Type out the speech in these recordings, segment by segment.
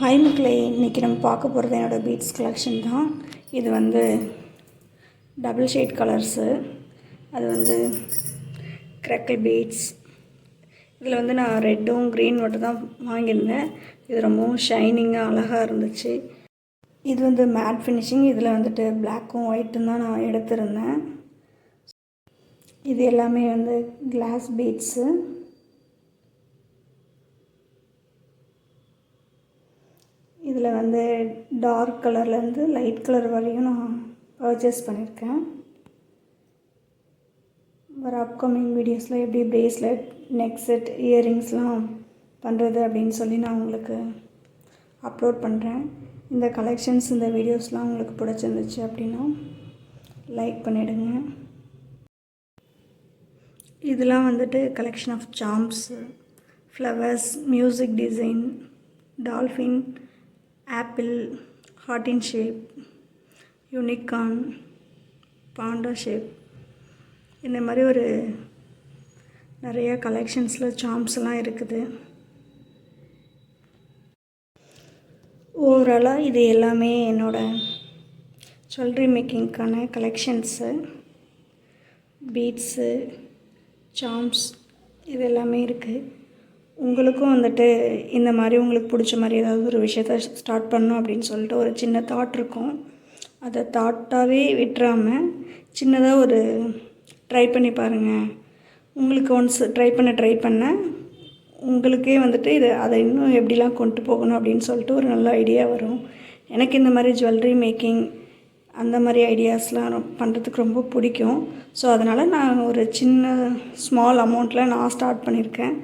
Hi மக்களே. இன்றைக்கி நம்ம பார்க்க போகிறது என்னோடய பீட்ஸ் கலெக்ஷன் தான். இது வந்து டபுள் ஷேட் கலர்ஸு அது வந்து க்ரெக்கல் பீட்ஸ் இதில் வந்து நான் ரெட்டும் க்ரீன் மட்டும் தான் வாங்கியிருந்தேன். இது ரொம்பவும் ஷைனிங்காக அழகாக இருந்துச்சு. இது வந்து மேட் ஃபினிஷிங் இதில் வந்துட்டு பிளாக்கும் ஒயிட்டும் தான் நான் எடுத்திருந்தேன். இது எல்லாமே வந்து கிளாஸ் பீட்ஸு இதில் வந்து டார்க் கலர்லேருந்து லைட் கலர் வரையும் நான் பர்ச்சேஸ் பண்ணியிருக்கேன். வர அப்கமிங் வீடியோஸில் எப்படி ப்ரேஸ்லெட் நெக் செட் இயரிங்ஸ்லாம் பண்ணுறது அப்படின்னு சொல்லி நான் உங்களுக்கு அப்லோட் பண்ணுறேன் இந்த கலெக்ஷன்ஸ் இந்த வீடியோஸ்லாம் உங்களுக்கு பிடிச்சிருந்துச்சு அப்படின்னா லைக் பண்ணிவிடுங்க இதெல்லாம் வந்துட்டு collection of charms flowers music design dolphin apple heart shape unicorn panda shape இந்த மாதிரி ஒரு நிறைய கலெக்ஷன்ஸில் சாம்ஸ்லாம் இருக்குது. ஓவராலாக இது எல்லாமே என்னோடய ஜுவல்லரி மேக்கிங்க்கான கலெக்ஷன்ஸு பீட்ஸு சாம்ஸ் இது எல்லாமே இருக்குது உங்களுக்கும் வந்துட்டு இந்த மாதிரி உங்களுக்கு பிடிச்ச மாதிரி ஏதாவது ஒரு விஷயத்த ஸ்டார்ட் பண்ணணும் அப்படின்னு சொல்லிட்டு ஒரு சின்ன தாட் இருக்கும். அதை தாட்டாகவே விட்டுறாமல் சின்னதாக ஒரு ட்ரை பண்ணி பாருங்கள் உங்களுக்கு ஒன்ஸ் ட்ரை பண்ண ட்ரை பண்ண உங்களுக்கே வந்துட்டு இது அதை இன்னும் எப்படிலாம் கொண்டு போகணும் அப்படின்னு சொல்லிட்டு ஒரு நல்ல ஐடியா வரும். எனக்கு இந்த மாதிரி ஜுவல்லரி மேக்கிங் அந்த மாதிரி ஐடியாஸ்லாம் பண்ணுறதுக்கு ரொம்ப பிடிக்கும். ஸோ அதனால் நான் ஒரு சின்ன ஸ்மால் அமௌண்ட்டில் நான் ஸ்டார்ட் பண்ணியிருக்கேன்.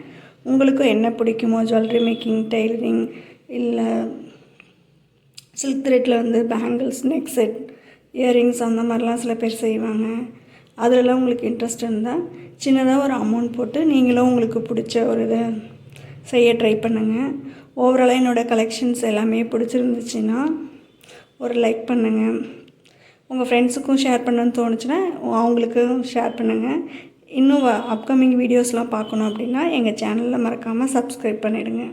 உங்களுக்கும் என்ன பிடிக்குமோ ஜுவல்லரி மேக்கிங் டெய்லரிங் இல்லை சில்க் த்ரெட்டில் வந்து பேங்கிள்ஸ் நெக் செட் இயரிங்ஸ் அந்த மாதிரிலாம் சில பேர் செய்வாங்க. அதிலலாம் உங்களுக்கு இன்ட்ரெஸ்ட் இருந்தால் சின்னதாக ஒரு அமௌண்ட் போட்டு நீங்களும் உங்களுக்கு பிடிச்ச ஒரு இதை செய்ய ட்ரை பண்ணுங்கள் ஓவராலாக என்னோடய கலெக்ஷன்ஸ் எல்லாமே பிடிச்சிருந்துச்சின்னா ஒரு லைக் பண்ணுங்கள் உங்கள் ஃப்ரெண்ட்ஸுக்கும் ஷேர் பண்ணணும்னு தோணுச்சுன்னா அவங்களுக்கும் ஷேர் பண்ணுங்கள் இன்னும் அப்கமிங் வீடியோஸ்லாம் பார்க்கணும் அப்படின்னா எங்கள் சேனலில் மறக்காமல் சப்ஸ்கிரைப் பண்ணிவிடுங்க